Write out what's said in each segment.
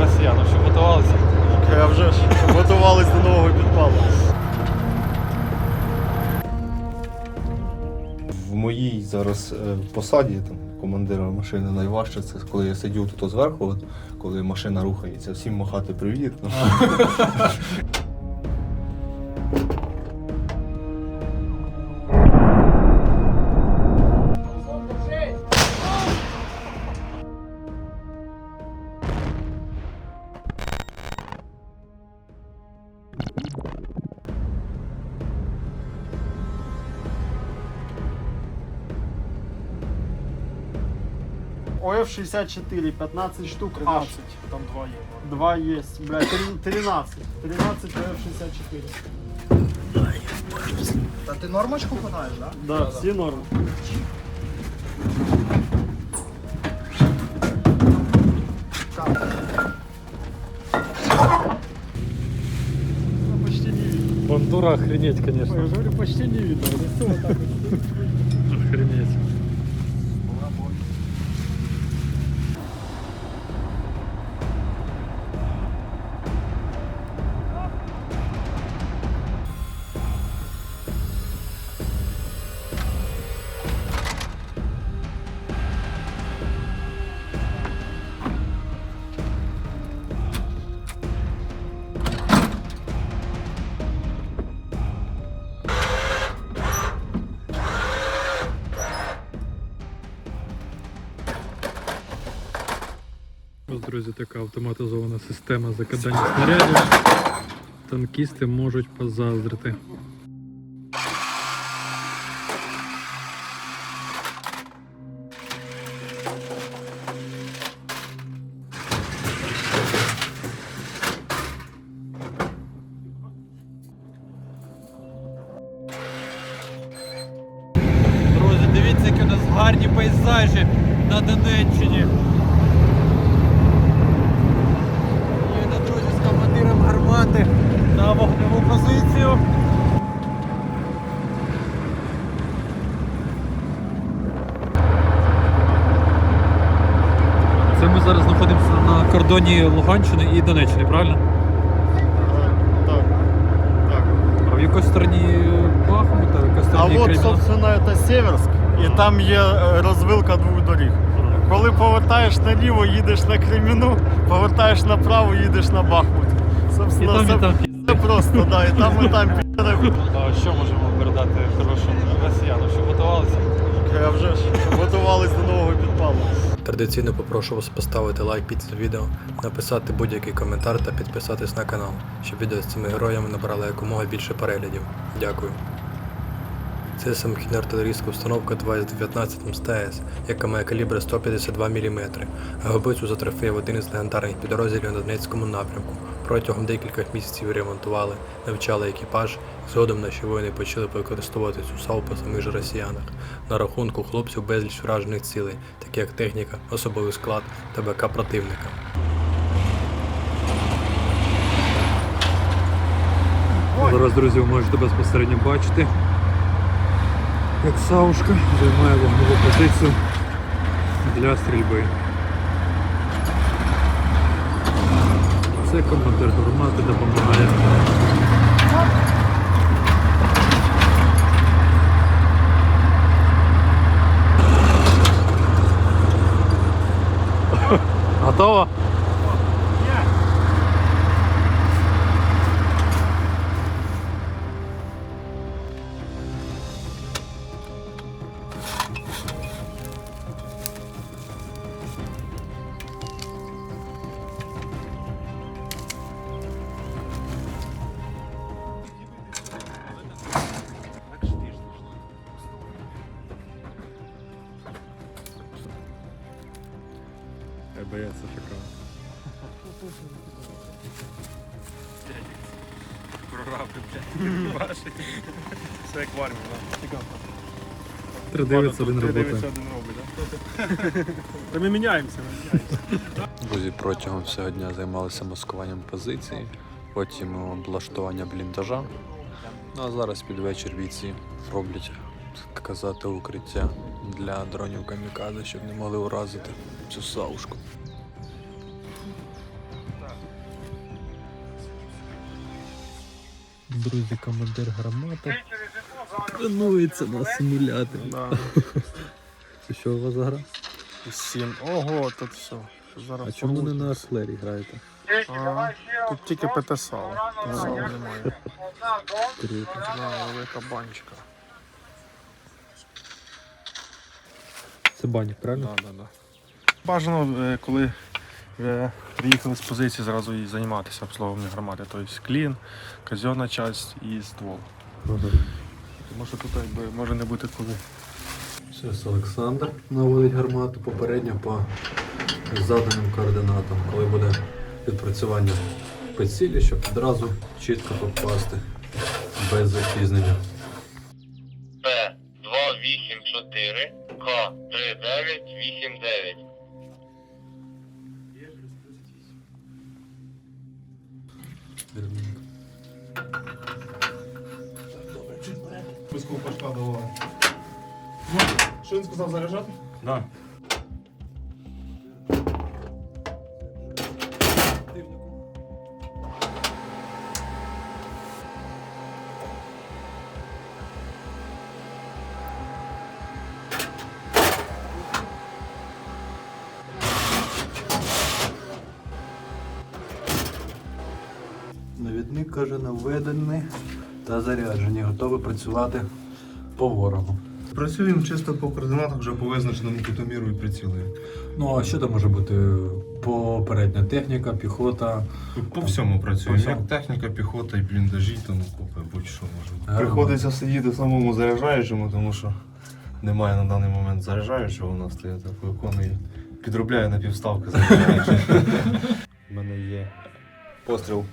росіянам, що готувалися. А вже ж готувалися до нового підпалу. В моїй зараз е, посаді там командира машини найважче це коли я сидів тут зверху, коли машина рухається, всім махати привіт. Ну, ОФ-64, 15 штук. 13, Аж. там два є. Два есть, бля, три- 13. 13 ОФ-64. Та ти нормочку понаєш, так? Да, всі норми. Ну, Почти не видно. Бандура охренеть, Ой, конечно. я же говорю, почти не видно. Это все вот так вот. Ось, друзі, така автоматизована система закидання снарядів. Танкісти можуть позаздрити. Друзі, дивіться, які у нас гарні пейзажі на Донеччині. Їде, друзі, з командиром на вогневу позицію. Це ми зараз знаходимося на кордоні Луганщини і Донеччини, правильно? Так, так. А в якій стороні Бахмута, в якій А от, собственно, це Северськ, і там є е, розвилка двох доріг. Коли повертаєш наліво, їдеш на Креміну, повертаєш направо, їдеш на Бахмут. І там, і там це просто, да, і там, і там. А що можемо передати хорошим росіянам, Що готувалися? А вже ж готувались до нового підпалу. Традиційно попрошу вас поставити лайк під це відео, написати будь-який коментар та підписатись на канал, щоб відео з цими героями набрало якомога більше переглядів. Дякую. Це самохідна артилерійська установка 2С-19 МСТС, яка має калібр 152 мм, а габицю затрофеїв один із легендарних підрозділів на Донецькому напрямку. Протягом декількох місяців ремонтували, навчали екіпаж, згодом наші воїни почали використовувати цю САУ по самих росіянах. На рахунку хлопців безліч вражених цілей, такі як техніка, особовий склад та БК противника. Зараз, друзі, ви можете безпосередньо бачити, як Саушка займає вогневу позицію для стрільби. Це командир гармати допомагає. Готово? ЕБС АФК. Все як в армії, так? Три дивиться, один робить? Та ми міняємося, ми міняємося. Друзі протягом всього дня займалися маскуванням позиції, потім облаштування бліндажа. Ну а зараз під вечір бійці роблять так казати укриття для дронів камікадзе, щоб не могли уразити цю саушку. Друзі, командир гармата тренується на симуляторі. Да. Що у вас за гра? Сім. Ого, тут все. Зараз А чому не на артлері граєте? А, Тут тільки ПТСАЛ. ПТСАЛ немає. Круто. Да, велика банчика. Це банік, правильно? Да, да, да. Бажано, е, коли е, приїхали з позиції, зразу і займатися обслуговуванням громади. Тобто клін, казенна часть і ствол. Тому що тут якби, може не бути коли. Зараз Олександр наводить гармату попередньо по заданим координатам, коли буде відпрацювання по цілі, щоб одразу чітко попасти без запізнення. П 284 К 3989. Пуску пашка давай. Що він сказав заряджати? Да. Каже, наведений та заряджені, готові працювати по ворогу. Працюємо чисто по координатах, вже по визначеному кутоміру і прицілуємо. Ну а що там може бути? Попередня техніка, піхота. По всьому працюємо. По? Як техніка, піхота і бліндажі, там окопи, будь-що може бути. Приходиться сидіти самому заряджаючому, тому що немає на даний момент заряджаючого у нас, то я так виконую. Підробляю на півставки заряджаючи. У мене є постріл.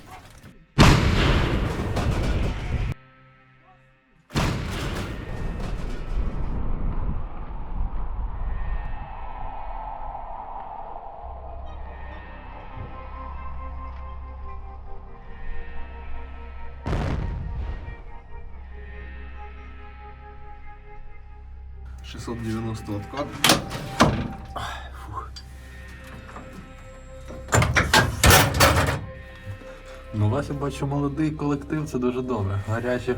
Шестьсот девяносто откат. Ну, Вася, бачу молодий колектив, це дуже добре. Гарячі,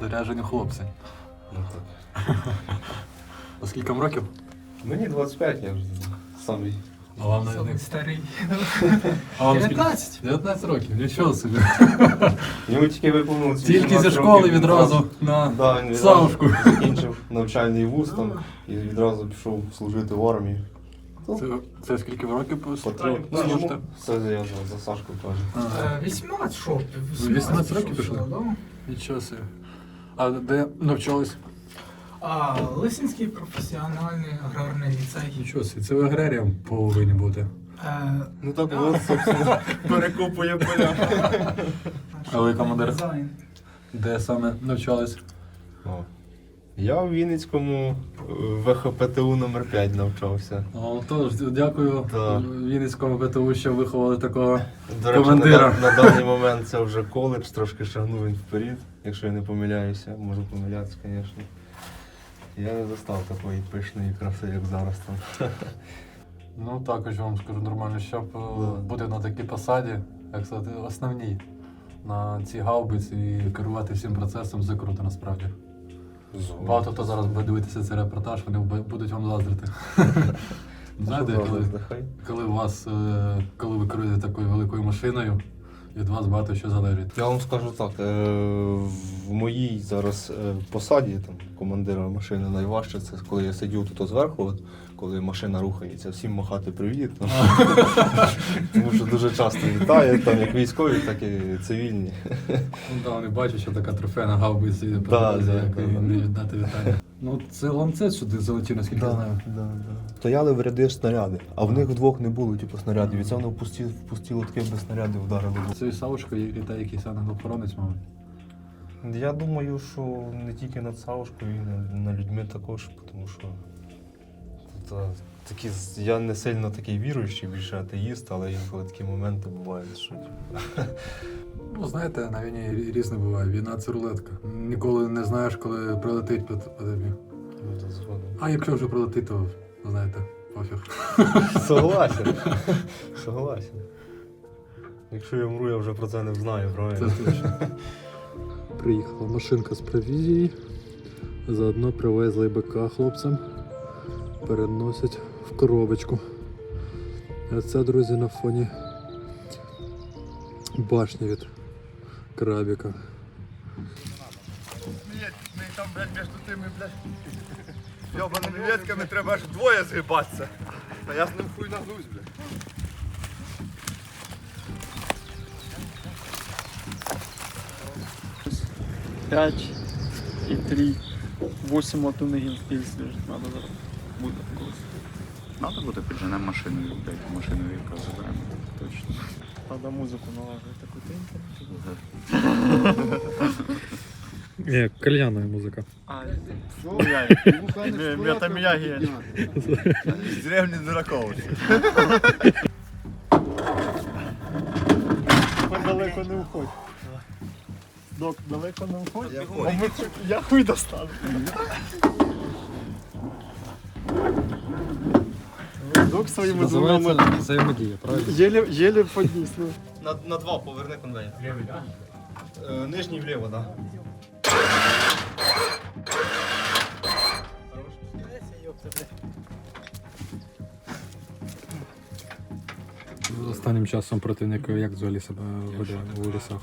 заряжені хлопці. Ну, так. А скільки вам років? Мені 25, я вже самий. А вам навіть Старий. А вам 19. 19 років, нічого собі. Йому тільки виповнилося. Тільки 18 зі школи років, відразу на Да, він відразу Савушку. закінчив навчальний вуз там і відразу пішов служити в армії. Це, це скільки ви років Патріот. Ну, служите? Це я за, за Сашку. Ага. 18 що? 18 років пішли? да? Нічого собі. А де навчались? А, Лисинський професіональний аграрний ліцей. Собі, це ви аграрієм повинні бути. Е, Ну так от, собственно, перекопує поля. А ви командир? Дизайн. Де саме навчались? Я в Вінницькому е, ВХПТУ номер 5 навчався. О, тож, дякую Так. Вінницькому ПТУ, що виховали такого. До речі, Командира. на, на даний момент це вже коледж, трошки шагнув він вперед, якщо я не помиляюся, можу помилятися, звісно. Я не застав такої пишної краси, як зараз там. Ну також вам скажу нормально, щоб е, Да. бути на такій посаді, як сказати, основній на цій гаубиці і керувати всім процесом це круто насправді. Багато хто зараз буде дивитися цей репортаж, вони будуть вам заздрити. Знаєте, коли, коли вас, е, коли ви керуєте такою великою машиною, від вас багато що залежить. Я вам скажу так, е, в моїй зараз е, посаді там, командира машини найважче, це коли я сидів тут зверху, от, коли машина рухається, всім махати привіт. Тому що дуже часто вітає, там як військові, так і цивільні. Ну да, вони бачать, що така трофейна гаубиця Да, дорозі, як да, і да. не віддати вітання. Ну це ланцет сюди залетів, наскільки я знаю. Стояли в ряди снаряди, а в них вдвох не було типу, снарядів. І це вони впустило, впустило таке без снарядів вдарили. савушка, і літає якийсь ангел-охоронець, мабуть. Я думаю, що не тільки над Савушкою, і над, над людьми також, тому що та, такі, я не сильно такий віруючий, більше атеїст, але інколи такі моменти бувають, що типу, Ну, знаєте, на війні різне буває. Війна це рулетка. Ніколи не знаєш, коли прилетить по, по тобі. ну. А якщо вже прилетить, то знаєте, пофіг. Согласен. Согласен. Якщо я вмру, я вже про це не знаю, Це правильно? точно. Приїхала машинка з провізією. Заодно привезли БК хлопцям. Переносять в коробочку. А це, друзі, на фоні башні від крабіка. Ми там, блядь, між тими, блядь, йобаними ветками треба аж двоє згибатися. А я з ним хуй нагнусь, блядь. П'ять і три. Восемь мотоногін пільслиш. Надо зараз. Буде колись. Надо буде підженемо машину, блядь, машину яка заберемо. Точно. Треба музику налажувати таку Ні, кальяна музика. А, Мета Мияги. З деревні дураков. далеко не уходь. Док, далеко не уходь. Я хуй достану. Док своїми зубами. Називається взаємодія, правильно? Єлі, подніс. ну. На, на два поверни конвейер. Е, Нижній вліво, так. Останнім часом противник як взагалі себе веде у лісах?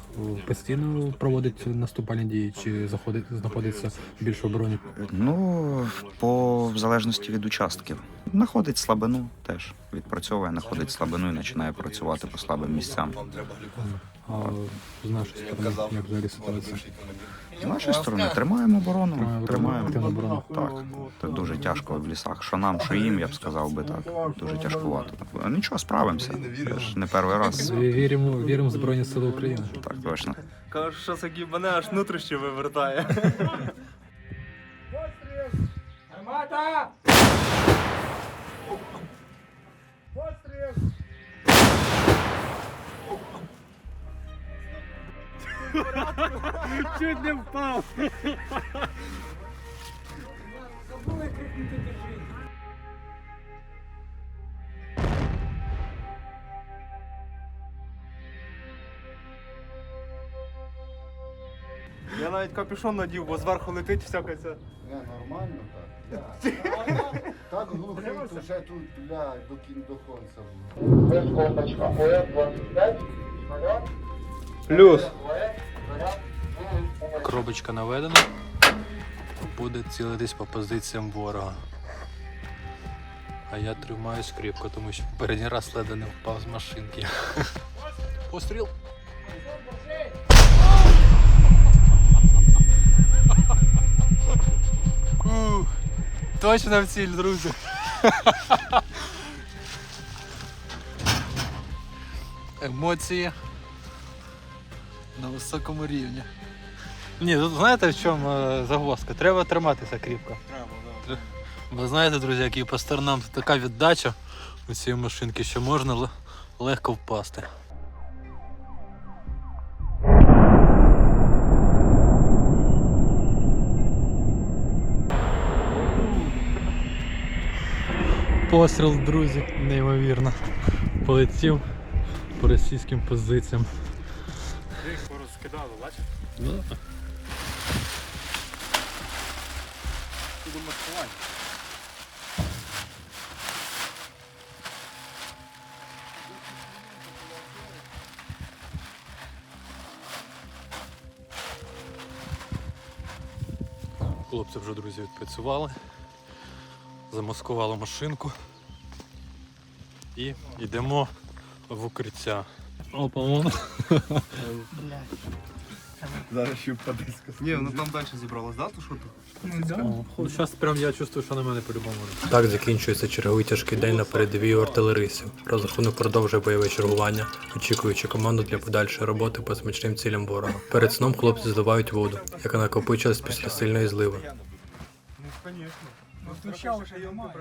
Постійно проводить наступальні дії чи заходить, знаходиться більш в обороні? Ну, по в залежності від участків. Находить слабину теж. Відпрацьовує, знаходить слабину і починає працювати по слабим місцям. А з нашої сторони, як взагалі ситуація? З нашої сторони тримаємо оборону, Тримаємо оборону. Так, це дуже тяжко в лісах. Що нам, що їм, я б сказав би так. Дуже тяжкувато. Нічого, справимося. Це ж не перший раз. Віримо, віримо в Збройні Сили України. Так, точно. Кажеш, що це мене аж нутрощі вивертає. Чуть не впав. Я навіть капюшон надів, бо зверху летить всяка ця. Не, нормально так. Так глухий, то вже тут, бля, до кін до конца було. Плюс. Коробочка наведена. Буде цілитись по позиціям ворога. А я тримаюсь кріпко, тому що передній раз ледве не впав з машинки. Постріл! Точно в ціль, друзі. Емоції на високому рівні. Ні, тут знаєте в чому е, загвоздка? Треба триматися кріпко. Треба, Ви знаєте, друзі, які по сторонам така віддача у цієї машинки, що можна л- легко впасти. Постріл, друзі, неймовірно. Полетів по російським позиціям. Їх порозкидали, бачиш? Да. Тут маскування. Хлопці вже, друзі, відпрацювали, замаскували машинку і йдемо в укриття. Опа, вон. Зараз ще впаде Ні, воно там далі зібралось, да? То що тут? Ну, зараз прям я чувствую, що на мене по-любому. Так закінчується черговий тяжкий день на передовій у артилеристів. Розрахунок продовжує бойове чергування, очікуючи команду для подальшої роботи по смачним цілям ворога. Перед сном хлопці зливають воду, яка накопичилась після сильної зливи. Ну, звісно. Ну, ще вже немає.